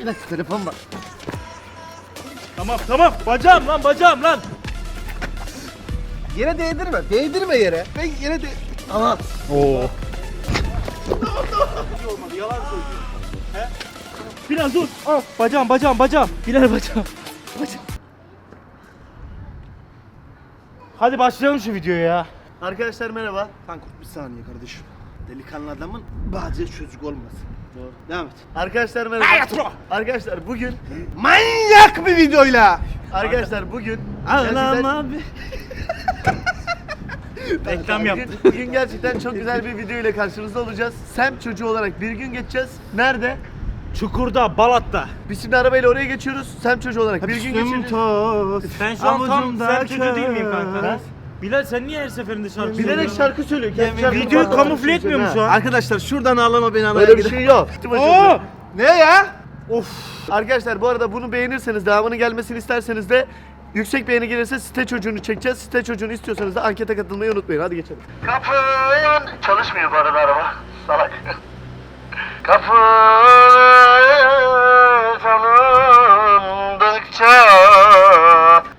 Bir dakika telefon var. Tamam tamam bacağım lan bacağım lan. Yere değdirme. Değdirme yere. Ben yere de... Aha. Oo. olmadı yalan söylüyor. He? Bilal dur. Al bacağım bacağım bacağım. Bilal bacağım. Bacağım. Hadi başlayalım şu videoya ya. Arkadaşlar merhaba. Kanka bir saniye kardeşim. Delikanlı adamın bazen çocuk olmasın. Doğru. Devam et. Arkadaşlar merhaba. Arkadaşlar bugün manyak bir videoyla. Arkadaşlar bugün Ağlam abi. Reklam Bugün- yaptı. Bugün gerçekten çok güzel bir video ile karşınızda olacağız. Sem çocuğu olarak bir gün geçeceğiz. Nerede? Çukurda, Balat'ta. Biz şimdi arabayla oraya geçiyoruz. Sem çocuğu olarak bir gün geçeceğiz. Ben şu an tam sen çocuğu değil miyim kanka? Bilal sen niye her seferinde şarkı Bilerek söylüyorsun? şarkı söylüyor. Kendi şarkını Videoyu kamufle etmiyor mu şu an? Arkadaşlar şuradan ağlama beni almaya Öyle bir şey yok. Oo! Ne ya? Of. Arkadaşlar bu arada bunu beğenirseniz, devamını gelmesini isterseniz de yüksek beğeni gelirse site çocuğunu çekeceğiz. Site çocuğunu istiyorsanız da ankete katılmayı unutmayın. Hadi geçelim. Kapın çalışmıyor bu arada araba. Salak. Kapı çalındıkça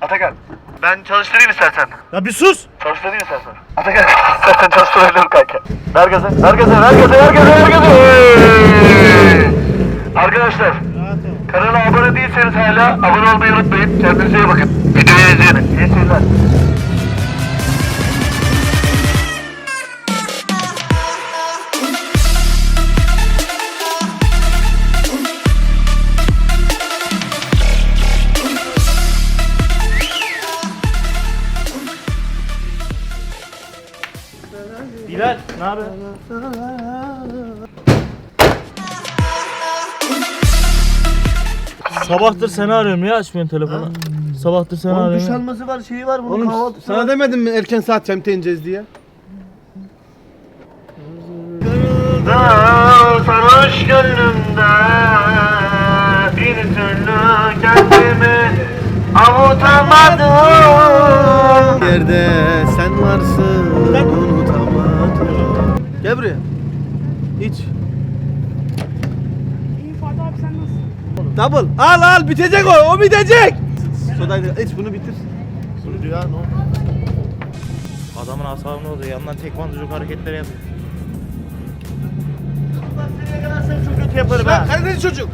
Atakan ben çalıştırayım istersen. Ya bir sus. Çalıştırayım istersen. Atakan istersen çalıştırabilirim kanka. Ver gazı, ver gazı, ver gazı, ver gazı, ver gazı. Arkadaşlar kanala abone değilseniz hala abone olmayı unutmayın. Kendinize iyi bakın. Videoyu izleyin. İyi seyirler. Haber? Sabahtır seni arıyorum ya açmıyorsun telefonu. Sabahtır seni Oğlum duş arıyorum. alması var, şeyi var bunun Oğlum kahvaltısı sana var. demedim mi erken saat çemte ineceğiz diye? Da sarhoş gönlümde bir türlü kendimi avutamadım. Yerde sen varsın buraya. İç. İyi Fatih abi sen nasılsın? Double. Al al bitecek o. O bitecek. Sodayla iç bunu bitir. Sunucu ya ne oldu? Adamın asabı ne oldu? Yandan tekvandoculuk hareketleri yapıyor. Ben seni yakalarsan çok kötü yaparım ha. Karadeniz çocuk.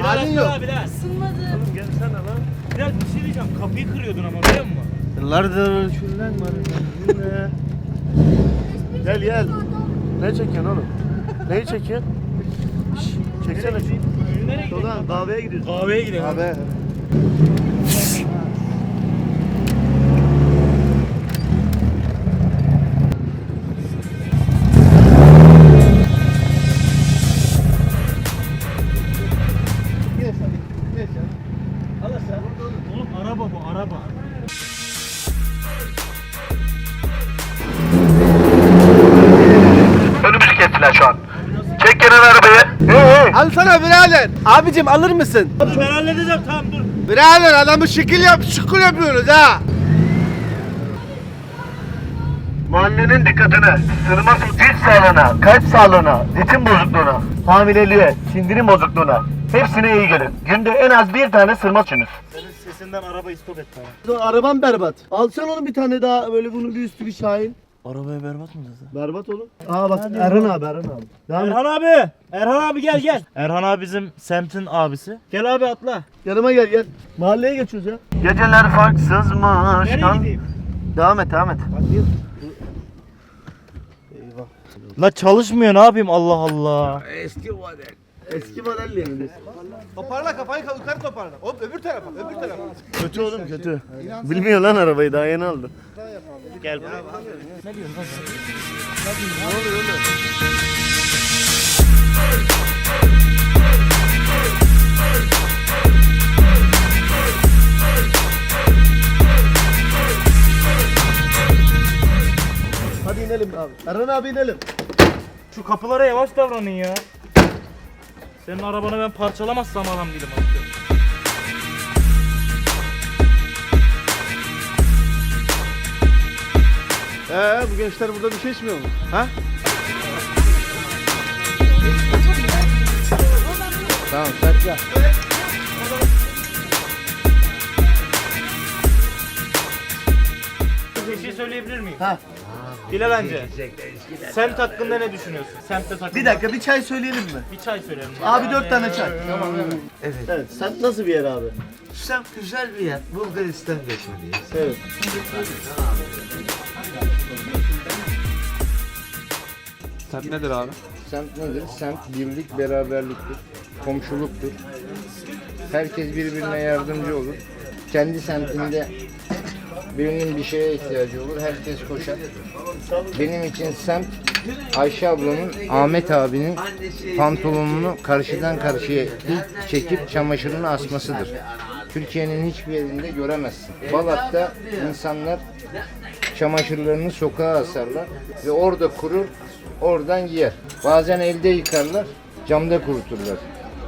Halin yok. Bilal. Isınmadı. Gelsene lan. Bilal bir şey diyeceğim. Kapıyı kırıyordun ama biliyor musun? Yıllardır şuradan var. Gel gel. Ne çekiyorsun oğlum? Neyi çekiyorsun? Şşş, çeksene. Nereye gidiyorsun? Şuradan kahveye gidiyoruz. Kahveye gidelim. Abi. Şu an. Çek kenara arabayı. Hey hey. Al sana birader. Abicim alır mısın? Dur ben halledeceğim tamam dur. Birader adamı şekil yap, şıkır yapıyoruz ha. Mahallenin dikkatine, sırma su cilt sağlığına, kalp sağlığına, ritim bozukluğuna, hamileliğe, sindirim bozukluğuna hepsine iyi gelir. Günde en az bir tane sırma içiniz. Senin sesinden arabayı stop et bana. Arabam berbat. Alsan onu bir tane daha böyle bunun bir üstü bir şahin. Arabaya berbat mı dedi? Berbat oğlum. Aa bak Erhan abi Erhan abi. Devam et. Erhan abi. Erhan abi gel gel. Erhan abi bizim semtin abisi. Gel abi atla. Yanıma gel gel. Mahalleye geçiyoruz ya. Geceler farksızmış. Nereye gideyim? Devam et devam et. La çalışmıyor ne yapayım Allah Allah. Eski model. Eski model yerinde. Toparla kafayı yukarı toparla. Hop öbür tarafa, öbür tarafa. Kötü oğlum kötü. Bilmiyor lan arabayı daha yeni aldı. Gel buraya. Ne diyorsun lan sen? Hadi inelim abi. Erhan abi inelim. Şu kapılara yavaş davranın ya. Senin arabanı ben parçalamazsam adam değilim artık. Ee bu gençler burada bir şey içmiyor mu? Ha? Tamam sakla. Bir şey söyleyebilir miyim? Ha. Bilal Bence. Semt hakkında ne düşünüyorsun? Semtte takılmak. Bir dakika bir çay söyleyelim mi? Bir çay söyleyelim. Abi dört tane çay. Evet. Evet. Sen nasıl bir yer abi? Semt güzel bir yer. Bulgaristan geçmeliyiz. Evet. Semt nedir abi? Semt nedir? Semt birlik, beraberliktir. Komşuluktur. Herkes birbirine yardımcı olur. Kendi semtinde birinin bir şeye ihtiyacı olur. Herkes koşar. Benim için semt Ayşe ablanın, Ahmet abinin pantolonunu karşıdan karşıya ilk çekip çamaşırını asmasıdır. Türkiye'nin hiçbir yerinde göremezsin. Balat'ta insanlar çamaşırlarını sokağa asarlar ve orada kurur, oradan giyer. Bazen elde yıkarlar, camda kuruturlar.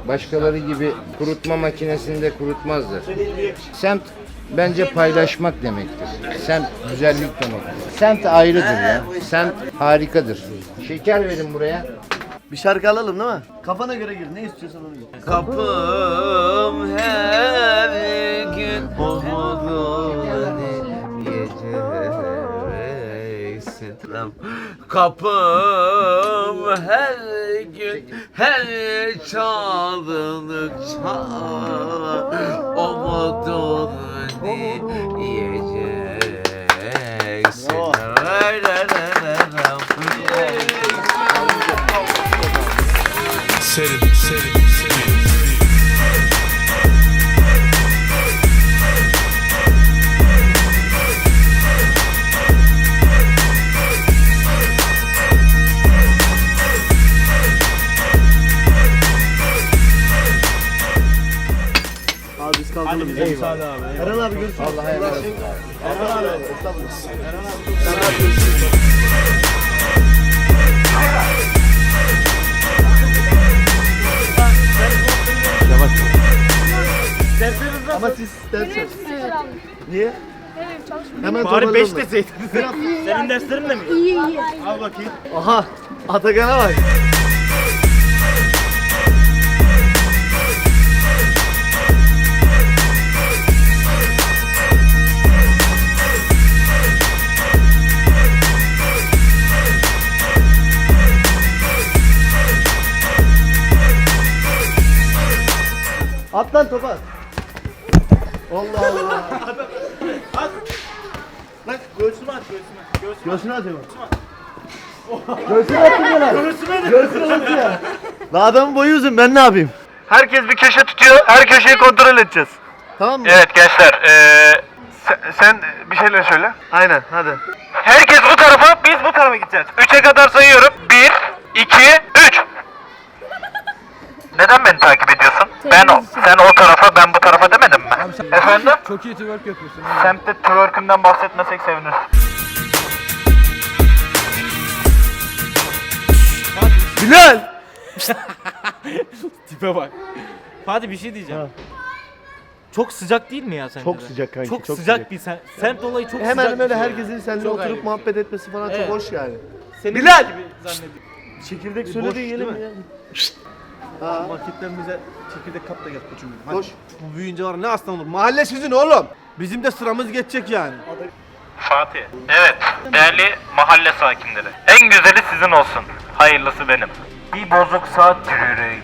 Başkaları gibi kurutma makinesinde kurutmazlar. Semt bence paylaşmak demektir. Semt güzellik demektir. Semt ayrıdır ya. Semt harikadır. Şeker verin buraya. Bir şarkı alalım değil mi? Kafana göre gir. Ne istiyorsan onu gir. Kapım her gün umudunu yiyeceksin. Kapım her gün her çaldıkça umudunu yiyeceksin. Bravo. Abi biz kalkalım. Hadi müsaade abi. Eren abi görüşürüz. Allah'a emanet olun. Eren abi. Estağfurullah. Dersleriniz nasıl? Ama siz ders sıfır aldım. Niye? Evet. Hemen Bari 5 toparlanın. deseydin. Senin derslerin de mi? İyi iyi. Al bakayım. Aha. Atakan'a bak. At lan topa. at. Allah Allah. Bak göğsüme at göğsüme. Göğsüme. Göğsüne atıyorum. Göğsüne attım ya lan. Göğsüme de. Göğsüne attım ya. La adamın boyu uzun ben ne yapayım? Herkes bir köşe tutuyor. Her köşeyi kontrol edeceğiz. Tamam mı? Evet gençler, eee, sen, sen bir şeyler söyle. Aynen hadi. Herkes bu tarafa, biz bu tarafa gideceğiz. Üçe kadar sayıyorum. Bir, iki, üç. Neden beni takip ediyorsun? Ben o, sen o tarafa, ben bu tarafa demedim mi? Efendim? Çok iyi twerk yapıyorsun. Semtte twerk'ünden bahsetmesek sevinirim. Bilal! Tipe bak. Fatih bir şey diyeceğim. Ha. Çok sıcak değil mi ya sence Çok de? sıcak kanki, Çok, çok sıcak, sıcak. bir sem semt olayı çok Hemen sıcak böyle bir şey. herkesin seninle Çok oturup ayrı. muhabbet etmesi falan Evet. çok hoş yani. Senin Bilal! gibi zannediyorum. Çekirdek söyle de yiyelim mi? ya. Ha, Marketten bize çekirdek kap da gel koçum. Hadi. Koş. Bu büyüyünce var ne aslan olur. Mahalle sizin oğlum. Bizim de sıramız geçecek yani. Fatih. Evet, değerli mahalle sakinleri. En güzeli sizin olsun. Hayırlısı benim. Bir bozuk saat yüreğim.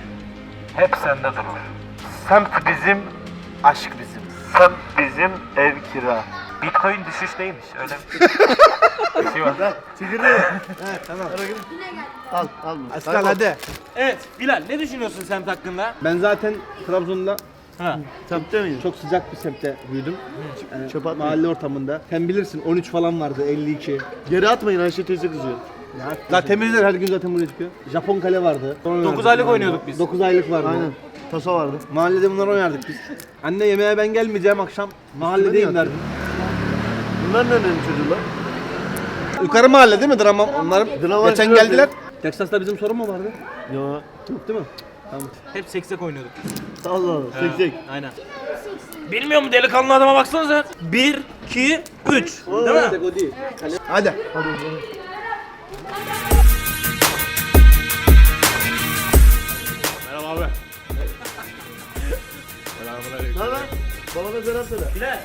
Hep sende durur. Semt bizim, aşk bizim. Semt bizim, ev kira. Bitcoin düşüşteymiş, öyle bir şey var. çekirdeği. He tamam. al, al bunu. Aslan hadi. Evet Bilal ne düşünüyorsun semt hakkında? Ben zaten Trabzon'da Ha. Semtte çok sıcak bir semtte büyüdüm. Yani Çöp atmayın. mahalle ortamında. Sen bilirsin 13 falan vardı 52. Geri atmayın Ayşe teyze kızıyor. La temizler her gün zaten buraya çıkıyor. Japon kale vardı. Dokuz aylık oynuyorduk biz. 9 aylık vardı. Aynen. Tasa vardı. Mahallede bunlar oynardık biz. Anne yemeğe ben gelmeyeceğim akşam. Mahalledeyim derdim. Bunlar ne önemli çocuklar? Yukarı mahalle değil mi drama onların? Drama Geçen geldiler. Texas'ta bizim sorun mu vardı? Ya. Yok değil mi? Tamam. Hep seksek oynuyorduk. Allah Allah. Seksek. Aynen. Bilmiyor mu delikanlı adama baksanıza. 1, 2, 3. Değil mi? O değil. Hadi. Merhaba abi. Ne haber? Babana selam söyle. Bilal.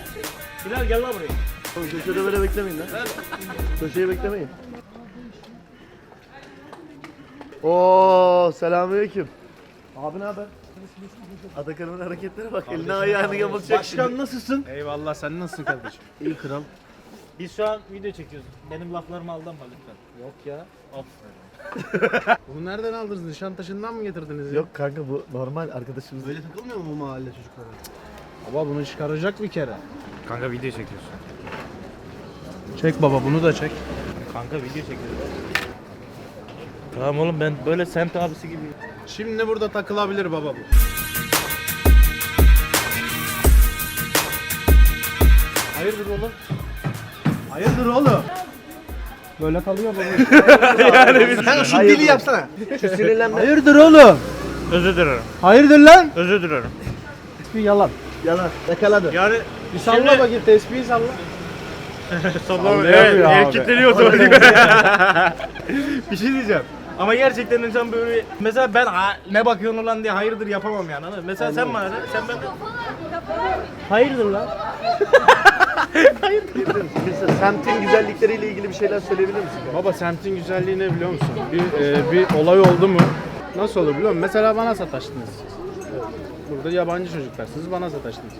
Bilal gel lan buraya. Oğlum köşede böyle beklemeyin lan. Köşeyi beklemeyin. Oo selamünaleyküm. Abi ne haber? Atakan'ın hareketlere bak. Eline ayağını yamulacak. Başkan nasılsın? Eyvallah sen nasılsın kardeşim? İyi kral. Biz şu an video çekiyoruz. Benim laflarıma aldanma lütfen. Yok ya. Aferin. Bunu nereden aldınız? Nişantaşı'ndan mı getirdiniz? Yok kanka bu normal arkadaşımız. Böyle takılmıyor mu bu mahalle çocukları? Baba bunu çıkaracak bir kere. Kanka video çekiyorsun. Çek baba bunu da çek. Kanka video çekiyoruz. Tamam oğlum ben böyle semt abisi gibiyim. Şimdi burada takılabilir baba bu. Hayırdır oğlum? Hayırdır oğlum? Böyle kalıyor baba. yani biz... Sen şu dili yapsana. Şu sinirlenme. Hayırdır oğlum? Özür dilerim. Hayırdır lan? Özür dilerim. Bir yalan. Yalan. Yakaladı. Yani Bir salla Şimdi- bakayım tespihi salla. Sallama. Sallayamıyor Evet, abi. el kitleniyor otomatik. bir şey diyeceğim. Ama gerçekten insan böyle mesela ben "Ha, ne bakıyorsun lan diye hayırdır yapamam yani. anladın mı? Mesela sen bana de, sen benden hayırdır lan. Mesela semtin güzellikleriyle ilgili bir şeyler söyleyebilir misin? Baba semtin güzelliği ne biliyor musun? Bir, e, bir olay oldu mu? Nasıl olur biliyor musun? Mesela bana sataştınız. Burada yabancı çocuklarsınız bana sataştınız.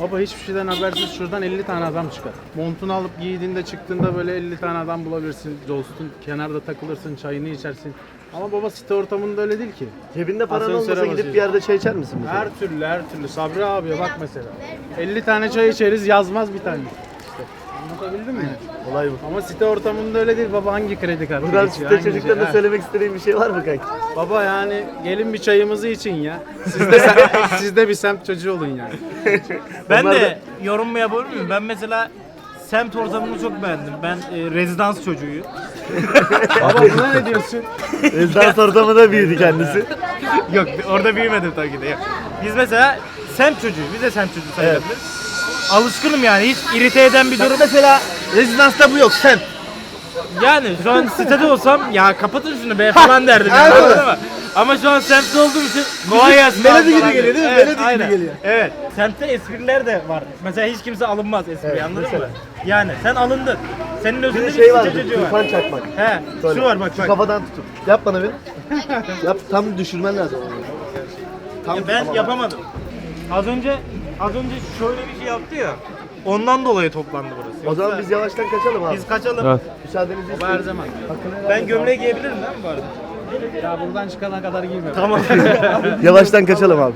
Baba hiçbir şeyden habersiz şuradan 50 tane adam çıkar. Montunu alıp giydiğinde çıktığında böyle 50 tane adam bulabilirsin. Dostun kenarda takılırsın, çayını içersin. Ama baba site ortamında öyle değil ki. Cebinde paran Asansöre olmasa gidip basıyorsun. bir yerde çay içer misin mesela? Her türlü her türlü. Sabri abiye bak mesela. 50 tane çay içeriz yazmaz bir tane. İşte. Anlatabildim mi? Olay bu. Ama site ortamında öyle değil baba hangi kredi kartı Buradan geçiyor, site hangi çocuklarına şey? Söylemek istediğin bir şey var mı kanka? Baba yani gelin bir çayımızı için ya. Siz de, sem- siz de bir semt çocuğu olun yani. Ben Onlar de da- yorum yapabilir miyim? Ben mesela semt ortamını çok beğendim. Ben e, rezidans çocuğuyum. Baba buna ne diyorsun? Rezidans ortamında büyüdü kendisi. Yok orada büyümedim tabii ki de. Yok. Biz mesela semt çocuğuyuz. Biz de semt çocuğu sayılabiliriz. Alışkınım yani hiç irite eden bir durum. Mesela rezidansta bu yok sen. Yani şu an sitede olsam ya kapatın şunu be falan derdim. yani, anladın mı? Ama şu an semtte olduğum için kolay gelsin. melodi abi gibi falan geliyor değil mi? Melodi gibi aynen. geliyor. Evet. Semtte espriler de var. Mesela hiç kimse alınmaz espriye anladın mı? Yani sen alındın. Senin Bir özünde de bir şey vardı, çocuğu var. tufan çakmak. He, Böyle. şu var bak Şu bak. kafadan tutup. Yap bana bir. Yap, tam düşürmen lazım. Tam Ya ben tamam. yapamadım. Az önce az önce şöyle bir şey yaptı ya. Ondan dolayı toplandı burası. O zaman biz yavaştan kaçalım abi. biz kaçalım. Müsaadenizi Her isteyin. zaman. Ben gömleği giyebilirim değil mi bu arada? Ya buradan çıkana kadar giyme. Tamam. Yavaştan kaçalım abi.